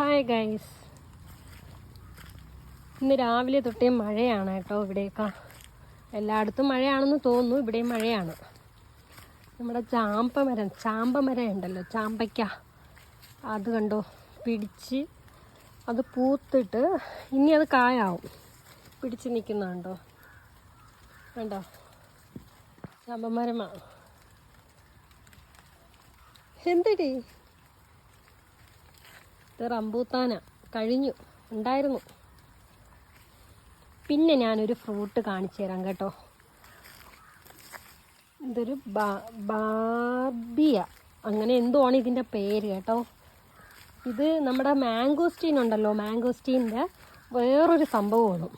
Hi guys ഇന്ന് രാവിലെ തൊട്ടേ മഴയാണ് കേട്ടോ ഇവിടെയൊക്കെ. എല്ലായിടത്തും മഴയാണെന്ന് തോന്നുന്നു ഇവിടെയും മഴയാണ്. നമ്മുടെ ചാമ്പ മരം ചാമ്പ മരം ഉണ്ടല്ലോ ചാമ്പയ്ക്ക. അത് കണ്ടോ? പിടിച്ച് അത് പൂത്തിട്ട് ഇനി അത് കായാവും. പിടിച്ച് നിൽക്കുന്നുണ്ടോ കണ്ടോ? ചാമ്പമരമാണ് എന്തടി? ഇത് റംബൂത്താന കഴിഞ്ഞു ഉണ്ടായിരുന്നു. പിന്നെ ഞാനൊരു ഫ്രൂട്ട് കാണിച്ചു തരാം കേട്ടോ. ഇതൊരു ബാ- ബാർബിയ. അങ്ങനെ എന്തോ ആണ് ഇതിന്റെ പേര് കേട്ടോ? ഇത് നമ്മുടെ മാംഗോസ്റ്റീൻ ഉണ്ടല്ലോ മാംഗോസ്റ്റീന്റെ വേറൊരു സംഭവമാണ്.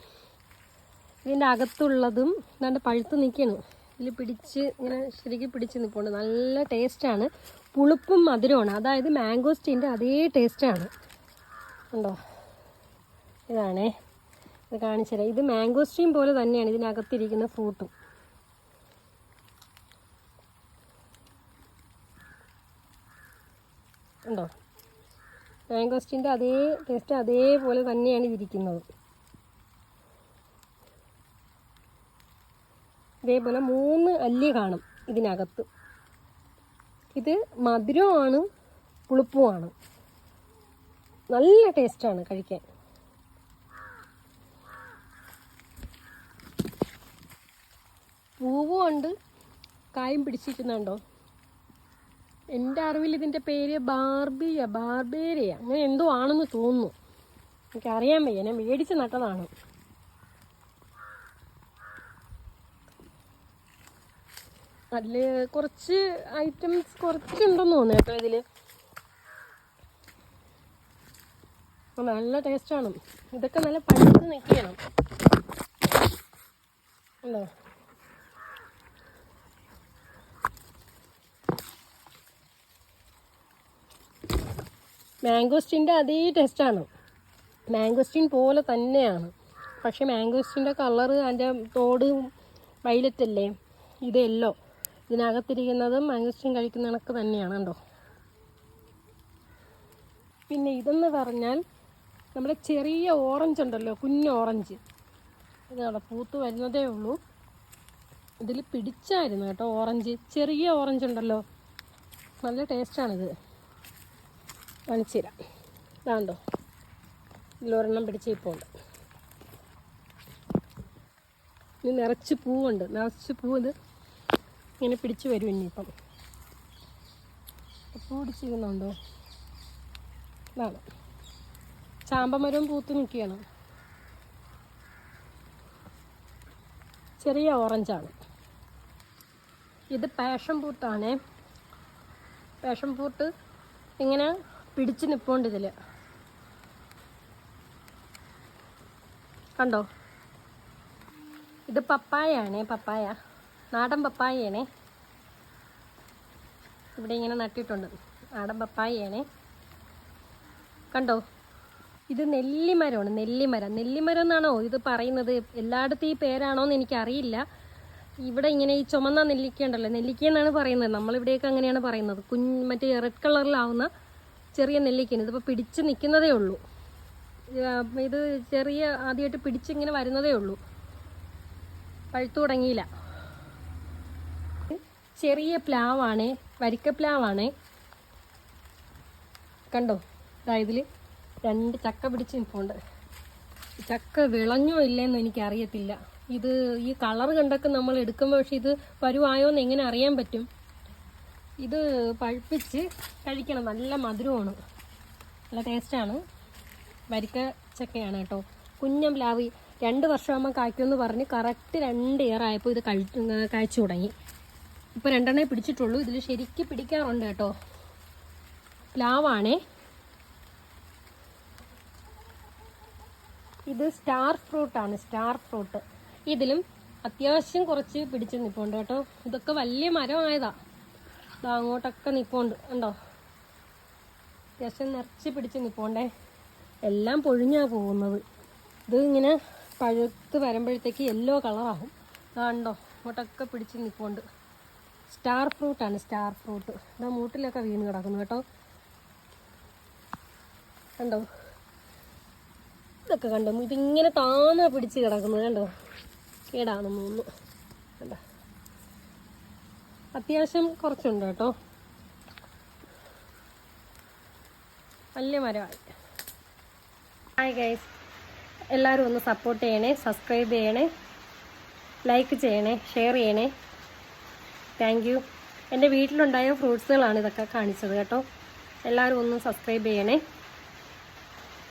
ഇതിന്റെ അകത്തുള്ളതും നല്ല പഴുത്ത് നിൽക്കണം. ഇതിൽ പിടിച്ച് ഇങ്ങനെ ശരിക്കും പിടിച്ച് നിൽപ്പുണ്ട് നല്ല ടേസ്റ്റാണ് പുളിപ്പും മധുരമാണ് അതായത് മാംഗോസ്റ്റീന്റെ അതേ ടേസ്റ്റാണ് ഉണ്ടോ ഇതാണേ. ഇത് കാണിച്ചു ഇത് മാംഗോസ്റ്റീൻ പോലെ തന്നെയാണ് ഇതിനകത്തിരിക്കുന്ന ഫ്രൂട്ടും ഉണ്ടോ മാംഗോസ്റ്റീന്റെ അതേ ടേസ്റ്റ് അതേപോലെ തന്നെയാണ് ഇതിരിക്കുന്നത്. ഇതേപോലെ മൂന്ന് അല്ലി കാണും ഇതിനകത്ത്. ഇത് മധുരമാണ് പുളിപ്പുമാണ്. നല്ല ടേസ്റ്റാണ് കഴിക്കാൻ. പൂവും ഉണ്ട് കായും പിടിച്ചിരിക്കുന്നുണ്ടോ? എന്റെ അറിവിൽ ഇതിന്റെ പേര് ബാർബിയ ബാർബേരിയ. അങ്ങനെ എന്തോ ആണെന്ന് തോന്നുന്നു. എനിക്കറിയാൻ വയ്യ ഞാൻ മേടിച്ച് നട്ടതാണ്. അതിൽ കുറച്ച് ഐറ്റംസ് കുറച്ചുണ്ടെന്ന് തോന്നുന്നു കേട്ടോ ഇതിൽ നല്ല ടേസ്റ്റാണ് ഇതൊക്കെ നല്ല പഴുത്ത് നിൽക്കണം. അല്ലേ മാംഗോസ്റ്റിന്റെ അതേ ടേസ്റ്റാണ് മാംഗോസ്റ്റിൻ പോലെ തന്നെയാണ്. പക്ഷേ മാംഗോസ്റ്റിന്റെ കളറ് അതിന്റെ തോട് വൈലറ്റ് അല്ലേ? ഇത് യെല്ലോ ഇതിനകത്തിരിക്കുന്നതും മാംഗോസ്റ്റിൻ കഴിക്കുന്ന കണക്ക് തന്നെയാണ് കണ്ടോ? പിന്നെ ഇതെന്ന് പറഞ്ഞാൽ നമ്മുടെ ചെറിയ ഓറഞ്ച് ഉണ്ടല്ലോ കുഞ്ഞ് ഓറഞ്ച് ഇതാണോ പൂത്ത് വരുന്നതേ ഉള്ളൂ. ഇതിൽ പിടിച്ചായിരുന്നു കേട്ടോ ഓറഞ്ച് ചെറിയ ഓറഞ്ച് ഉണ്ടല്ലോ. നല്ല ടേസ്റ്റാണിത് കാണിച്ചു ഇതാണ്ടോ ഇതിലൊരെണ്ണം പിടിച്ച് ഇപ്പോൾ ഉണ്ട്. ഇനി നിറച്ച് പൂവുണ്ട്. നിറച്ച് പൂവ് ഇങ്ങനെ പിടിച്ചു വരും ഇനിയിപ്പം. പിടിച്ചിരുന്നുണ്ടോ ഇതാണ്. ചാമ്പമരവും പൂത്ത് നിൽക്കുകയാണ്. ചെറിയ ഓറഞ്ചാണ്. ഇത് പാഷൻ പൂത്താണ്. പാഷൻ പൂട്ട് ഇങ്ങനെ പിടിച്ച് നിൽപ്പുണ്ട് ഇതിൽ കണ്ടോ? ഇത് പപ്പായ ആണ് പപ്പായ. നാടൻ പപ്പായയാണേ ഇവിടെ ഇങ്ങനെ നട്ടിട്ടുണ്ട്. നാടൻ പപ്പായയാണേ കണ്ടോ? ഇത് നെല്ലിമരമാണ് നെല്ലിമരം. നെല്ലിമരം എന്നാണോ ഇത് പറയുന്നത്? എല്ലായിടത്തും ഈ പേരാണോ എന്ന് എനിക്കറിയില്ല. ഇവിടെ ഇങ്ങനെ ഈ ചുമന്ന നെല്ലിക്ക ഉണ്ടല്ലോ നെല്ലിക്ക എന്നാണ് പറയുന്നത്. നമ്മളിവിടെയൊക്കെ അങ്ങനെയാണ് പറയുന്നത്. കുഞ്ഞ് മറ്റേ റെഡ് കളറിലാവുന്ന ചെറിയ നെല്ലിക്കയാണ്. ഇതിപ്പോൾ പിടിച്ച് നിൽക്കുന്നതേ ഉള്ളൂ. ഇത് ചെറിയ ആദ്യമായിട്ട് പിടിച്ചിങ്ങനെ വരുന്നതേ ഉള്ളൂ. പഴുത്തു തുടങ്ങിയില്ല. ചെറിയ പ്ലാവാണ് വരിക്ക പ്ലാവാണ്. കണ്ടോ? ഇതാ ഇതിൽ രണ്ട് ചക്ക പിടിച്ച് നിൽപ്പുണ്ട് ചക്ക വിളഞ്ഞോ ഇല്ലെന്ന് എനിക്ക് അറിയത്തില്ല ഇത് ഈ കളർ കണ്ടൊക്കെ നമ്മൾ എടുക്കുമ്പോൾ പക്ഷെ ഇത് പരുവായോ എന്ന് എങ്ങനെ അറിയാൻ പറ്റും? ഇത് പഴുപ്പിച്ച് കഴിക്കണം. നല്ല മധുരമാണ്. നല്ല ടേസ്റ്റാണ്. വരിക്ക ചക്കയാണ് കേട്ടോ. കുഞ്ഞം പ്ലാവ് രണ്ട് വർഷമാകുമ്പോൾ കായ്ക്കുമെന്ന് പറഞ്ഞ് കറക്റ്റ് രണ്ട് ഇയർ ആയപ്പോൾ ഇത് കഴിച്ചു തുടങ്ങി. ഇപ്പോൾ രണ്ടെണ്ണേ പിടിച്ചിട്ടുള്ളൂ. ഇതിൽ ശരിക്ക് പിടിക്കാറുണ്ട് കേട്ടോ. പ്ലാവാണേ. ഇത് സ്റ്റാർ ഫ്രൂട്ടാണ് സ്റ്റാർ ഫ്രൂട്ട്. ഇതിലും അത്യാവശ്യം കുറച്ച് പിടിച്ച് നിൽപ്പുണ്ട് കേട്ടോ. ഇതൊക്കെ വലിയ മരമായതാ. ഇതാ അങ്ങോട്ടൊക്കെ നിൽപ്പുണ്ട് ഉണ്ടോ അത്യാവശ്യം നിറച്ച് പിടിച്ച് നിൽപ്പുണ്ടേ എല്ലാം പൊഴിഞ്ഞാ പോകുന്നത്. ഇത് ഇങ്ങനെ പഴുത്ത് വരുമ്പോഴത്തേക്ക് യെല്ലോ കളറാകും ഇതാണ്ടോ അങ്ങോട്ടൊക്കെ പിടിച്ച് നിൽപ്പുണ്ട് സ്റ്റാർ ഫ്രൂട്ടാണ് സ്റ്റാർ ഫ്രൂട്ട്. ഇതാ മൂട്ടിലൊക്കെ വീണ് കിടക്കുന്നു കേട്ടോ. കണ്ടോ? ഇതൊക്കെ കണ്ടോ? ഇതിങ്ങനെ താന്നാ പിടിച്ച് കിടക്കുന്നു കണ്ടോ? കേടാണ് മൂന്ന് കണ്ടോ? അത്യാവശ്യം കുറച്ചുണ്ട് കേട്ടോ. വലിയ മരമായി. ഹായ് ഗൈസ് എല്ലാവരും ഒന്ന് സപ്പോർട്ട് ചെയ്യണേ സബ്സ്ക്രൈബ് ചെയ്യണേ ലൈക്ക് ചെയ്യണേ ഷെയർ ചെയ്യണേ. താങ്ക് യു എന്റെ വീട്ടിലുണ്ടായ ഫ്രൂട്ട്സുകളാണ് ഇതൊക്കെ കാണിച്ചത് കേട്ടോ. എല്ലാവരും ഒന്ന് സബ്സ്ക്രൈബ് ചെയ്യണേ.